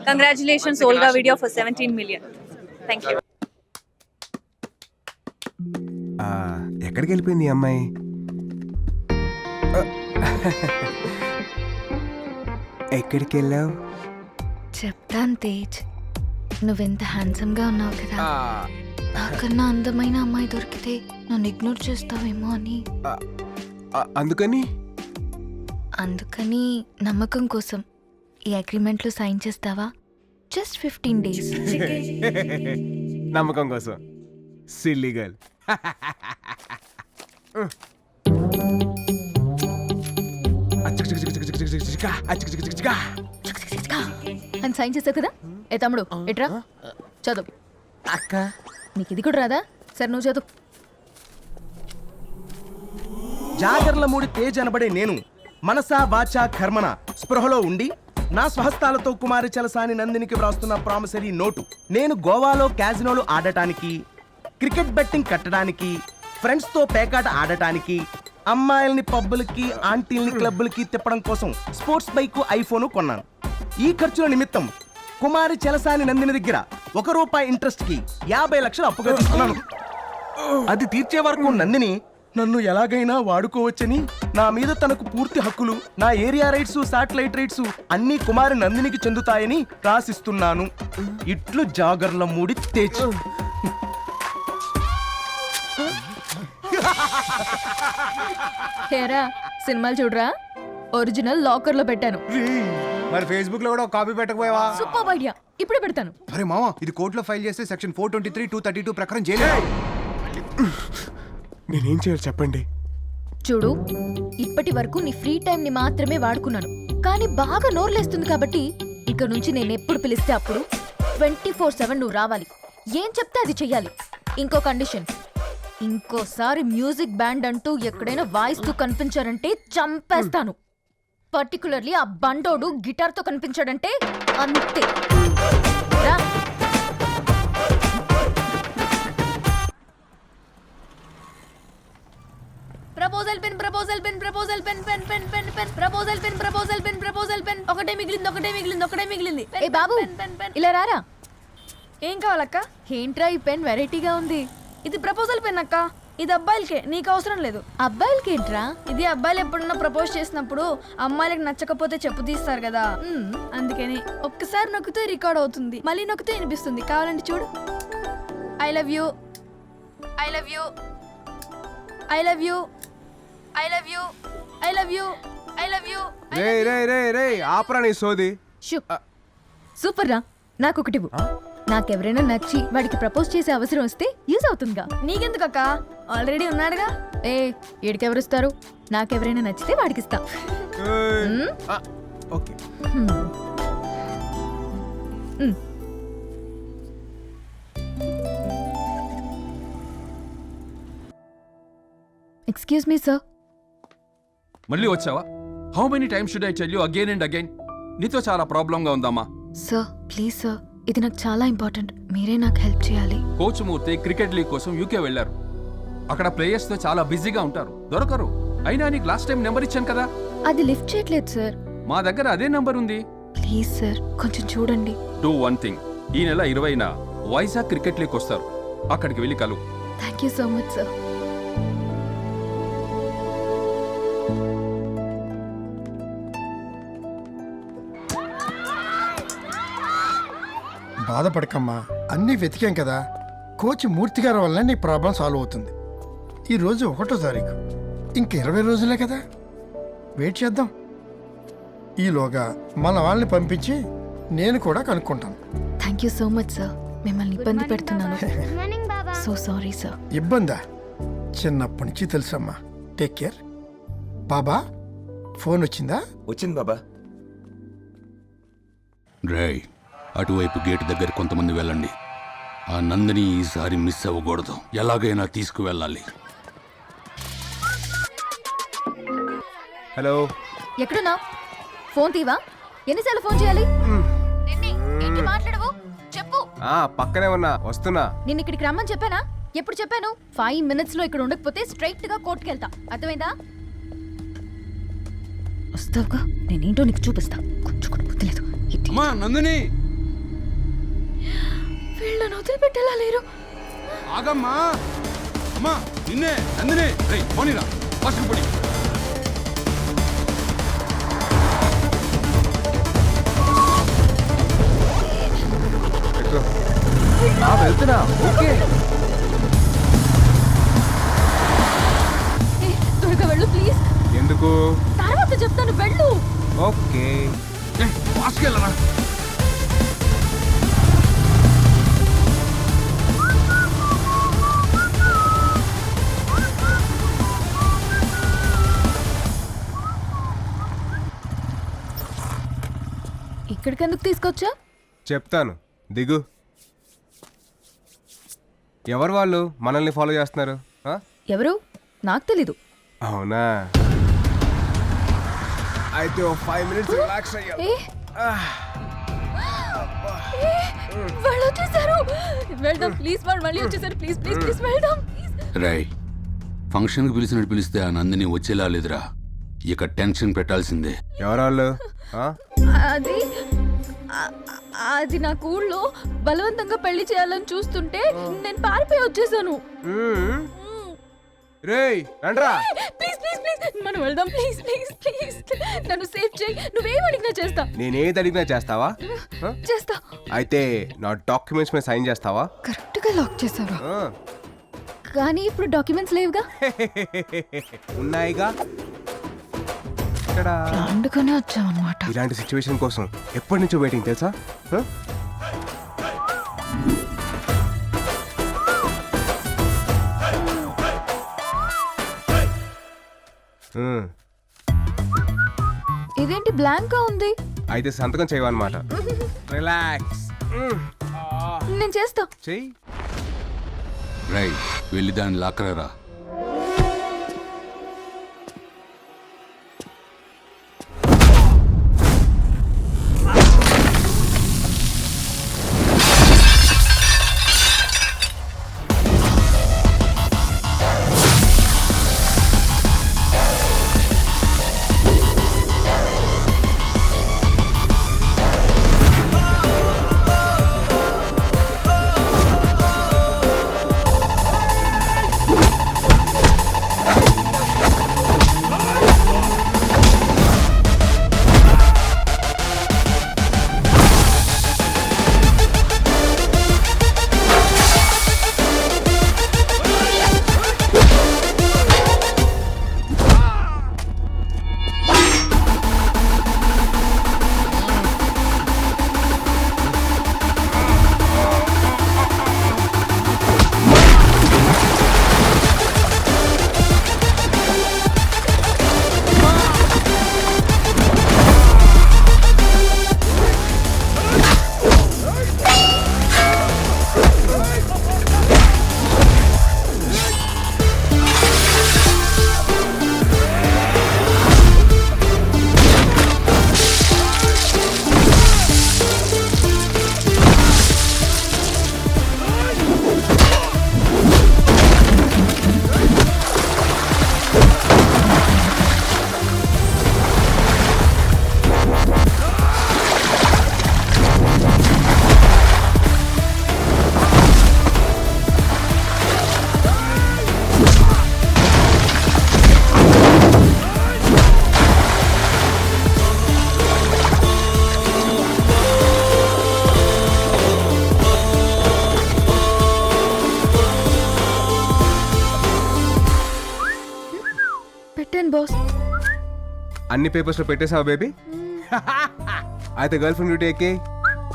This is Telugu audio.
Congratulations, Olga video for 17 million. Thank you. ఆ, ఎక్కడికి వెళ్ళిపోయింది ఈ అమ్మాయి? ఆ, ఎక్కడికి వెళ్ళావు? చెప్తాను తేజ్. నువ్వెంత హ్యాండ్సమ్గా ఉన్నావు కదా. నాకన్నా అందమైన అమ్మాయి దొరికితే నన్ను ఇగ్నోర్ చేస్తావేమో అని. అందుకని? అందుకని నమ్మకం కోసం. ఈ అగ్రిమెంట్లో సైన్ చేస్తావా జస్ట్ ఫిఫ్టీన్ డేస్ నమ్మకం కోసం సిల్లీ గర్ల్ అని సైన్ చేస్తావు కదా ఏ తమ్ముడు ఎట్రా చదువు అక్క నీకు ఇది కూడా రాదా సరే నువ్వు చదువు జాగర్ల మూడి తేజ్ అనబడే నేను మనసా వాచా కర్మన స్పృహలో ఉండి నా స్వహస్తాలతో కుమారి చలసాని నందినికి వ్రాస్తున్న ప్రామిసరీ నోటు. నేను గోవాలో క్యాజినోలు ఆడటానికి క్రికెట్ బెట్టింగ్ కట్టడానికి ఫ్రెండ్స్తో పేకాట ఆడటానికి అమ్మాయిల్ని పబ్బులకి ఆంటీల్ని క్లబ్బులకి తిప్పడం కోసం స్పోర్ట్స్ బైక్ ఐఫోను కొన్నాను. ఈ ఖర్చుల నిమిత్తం కుమారి చలసాని నందిని దగ్గర ఒక రూపాయి ఇంట్రెస్ట్కి యాభై లక్షలు అప్పుగా తీసుకున్నాను. అది తీర్చే వరకు నందిని నన్ను ఎలాగైనా వాడుకోవచ్చని నా మీద తనకు పూర్తి హక్కులు నా ఏరియా రైట్స్ శాటిలైట్ రైట్స్ అన్ని కుమారి నందినికి చెందుతాయని రాసిస్తున్నాను. ఇట్లు జాగర్ల మూడి తేజ్ హేరా సినిమాలు చూడరా? ఒరిజినల్ లాకర్లో పెట్టాను మరి ఫేస్బుక్లో కూడా కాపీ పెట్టకపోయావా? సూపర్ ఐడియా ఇప్పుడే పెడతాను. అరే మామ ఇది కోర్టులో ఫైల్ చేస్తే section four twenty three two thirty two ప్రకారం చేయలేదు నేనేం చేయాలి చెప్పండి? చూడు ఇప్పటి వరకు నీ ఫ్రీ టైం ని మాత్రమే వాడుకున్నాను. కానీ బాగా నోర్లేస్తుంది కాబట్టి ఇక నుంచి నేను ఎప్పుడు పిలిస్తే అప్పుడు ట్వంటీ ఫోర్ సెవెన్ నువ్వు రావాలి. ఏం చెప్తే అది చెయ్యాలి. ఇంకో కండిషన్. ఇంకోసారి మ్యూజిక్ బ్యాండ్ అంటూ ఎక్కడైనా వాయిస్తూ కనిపించారంటే చంపేస్తాను. పర్టికులర్లీ ఆ బండోడు గిటార్తో కనిపించాడంటే అంతే. Proposal pen proposal pen pen pen pen pen proposal pen proposal pen proposal pen ఒకటే మిగిలింది ఒకటే మిగిలింది ఒకటే మిగిలింది. ఏ బాబు పెన్ పెన్ ఇలా రారా? ఏం కావాలక్క? ఏంట్రా ఈ పెన్ వెరైటీగా ఉంది? ఇది ప్రపోజల్ పెన్ అక్క. ఇది అబ్బాయిలకే నీకు అవసరం లేదు. అబ్బాయిలకి ఏంట్రా ఇది అబ్బాయిలు ఎప్పుడన్నా ప్రపోజ్ చేసినప్పుడు అమ్మాయిలకు నచ్చకపోతే చెప్పు తీస్తారు కదా. అందుకని ఒక్కసారి నొక్కితే రికార్డ్ అవుతుంది. మళ్ళీ నొక్కితే వినిపిస్తుంది. కావాలంటే చూడు. I love you I love you I love you I love you I love you I love you రే రే రే రే ఆపరా నీ సోది. షూ. సూపర్ రా. నాకు ఒకటి. నాకెవరైనా నచ్చి వాడికి ప్రపోజ్ చేసే అవసరం వస్తే యూజ్ అవుతుందిగా. నీకెందుకు అక్క ఆల్రెడీ ఉన్నాడుగా. ఏ ఈడికెవరిస్తారు? నాకెవరైనా నచ్చితే వాడికి ఇస్తా ఓకే. ఎక్స్క్యూజ్ మీ సార్ మళ్ళీ వచ్చావా? How many times should I tell you again and again నీతో చాలా ప్రాబ్లంగా ఉందమ్మా. సార్ ప్లీజ్ సార్ ఇది నాకు చాలా ఇంపార్టెంట్ మీరే నాకు హెల్ప్ చేయాలి. కోచ్ మూర్తి క్రికెట్ లీగ్ కోసం యూకే వెళ్ళారు. అక్కడ players తో చాలా బిజీగా ఉంటారు. దొరకరు. అయినా నీకు లాస్ట్ టైం నెంబర్ ఇచ్చాను కదా? అది లిఫ్ట్ చేయట్లేదు సార్ మా దగ్గర అదే నెంబర్ ఉంది. ప్లీజ్ సార్ కొంచెం చూడండి. డూ వన్ థింగ్ ఈ నెల ఇరవైన వైజాగ్ క్రికెట్ లీగ్ వస్తారు. అక్కడికి వెళ్ళి కలు. Thank you so much sir బాధపడకమ్మా. అన్నీ వెతికాం కదా. కోచ్ మూర్తి గారి వల్ల నీ ప్రాబ్లం సాల్వ్ అవుతుంది. ఈరోజు ఒకటో తారీఖు. ఇంక ఇరవై రోజులే కదా. వెయిట్ చేద్దాం. ఈలోగా మన వాళ్ళని పంపించి నేను కూడా కనుక్కుంటాను. Thank you so much sir మిమ్మల్ని ఇబ్బంది పెడుతున్నాను. సో సారీ సార్ ఇబ్బందా? చిన్నప్పటి నుంచి తెలుసమ్మా. టేక్ కేర్ బాబా ఫోన్ వచ్చిందా? వచ్చింది బాబా. రేయ్ అటువైపు గేటు దగ్గర కొంతమంది వెళ్ళండి. ఆ నందిని ఈసారి మిస్ అవ్వకూడదు. ఎలాగైనా తీసుకువెళ్ళాలి. హలో. ఎక్కడున్నా ఫోన్ తీవా? ఎన్నిసార్లు ఫోన్ చేయాలి? నిన్ని, ఏంటి మాట్లాడవు? చెప్పు. ఆ పక్కనే ఉన్నా వస్తున్నా. నిన్న ఇక్కడికి రమ్మని చెప్పానా? ఎప్పుడు చెప్పాను? ఫైవ్ మినిట్స్లో ఇక్కడ ఉండకపోతే స్ట్రైట్గా కోర్టుకి వెళ్తా. అర్థమైందా? వస్తావుగా? నేనేంటో నీకు చూపిస్తా. కొంచెం కూడా బుద్ధి లేదు. ఇటు. అమ్మా నందిని! వీళ్ళని వదిలిపెట్టేలా లేరు. ఆగమ్మా. అమ్మా నిన్నే నందినే. రేయ్ పోనీరా. ఫస్ట్ పొడి. వెళ్తున్నా. ఓకే. త్వరగా వెళ్ళు ప్లీజ్. ఎందుకు? తర్వాత చెప్తాను వెళ్ళు. ఓకే. ఫాస్ట్కి వెళ్ళరా? ఇక్కడికి ఎందుకు తీసుకొచ్చా? చెప్తాను. దిగు. ఎవరు వాళ్ళు మనల్ని ఫాలో చేస్తున్నారు? ఆ? ఎవరు? నాకు తెలీదు. అవునా? అయితే ఓ ఫైవ్ మినిట్స్ రిలాక్స్ అయ్యా ఏ? ఏ, వాళ్ళు వచ్చేసారు. వెళ్దాం ప్లీజ్ వాళ్ళు మళ్ళీ వచ్చేసారు. ప్లీజ్ ప్లీజ్ ప్లీజ్ వెళ్దాం ప్లీజ్. ఫంక్షన్కి పిలిచినట్టు పిలిస్తే ఆ నందిని వచ్చేలా లేదురా. ఇక టెన్షన్ పెట్టాల్సిందే. ఎవరు వాళ్ళు ఆ? అది అది నాకు ఊళ్ళో బలవంతంగా పెళ్ళి చేయాలని చూస్తుంటే నేను పారిపోయి వచ్చేసాను. రేయ్ రండ్రా. Please please please. మనం వెళ్దాం. Please please please. నన్ను సేవ్ చేయి. నువ్వేం అడిగినా చేస్తా. నేనేది అడిగినా చేస్తావా? చేస్తా. అయితే నా డాక్యుమెంట్స్ మీద సైన్ చేస్తావా? కరెక్ట్గా లాక్. కానీ ఇప్పుడు డాక్యుమెంట్స్ లేవుగా? ఉన్నాయిగా? ఇక్కడ అందుకనే వచ్చామన్నమాట. ఇలాంటి సిచ్యువేషన్ కోసం ఎప్పటి నుంచో వెయిటింగ్ తెలుసా? ఇదేంటి బ్లాంక్గా ఉంది? అయితే సంతకం చేయవన్నమాట. రిలాక్స్ నేను చేస్తా. చెయ్యి. రై వెళ్ళి దాన్ని లాక్కరా అన్ని పేపర్స్లో పెట్టేసావా బేబీ? అయితే గర్ల్ ఫ్రెండ్ డ్యూటీ ఎక్కి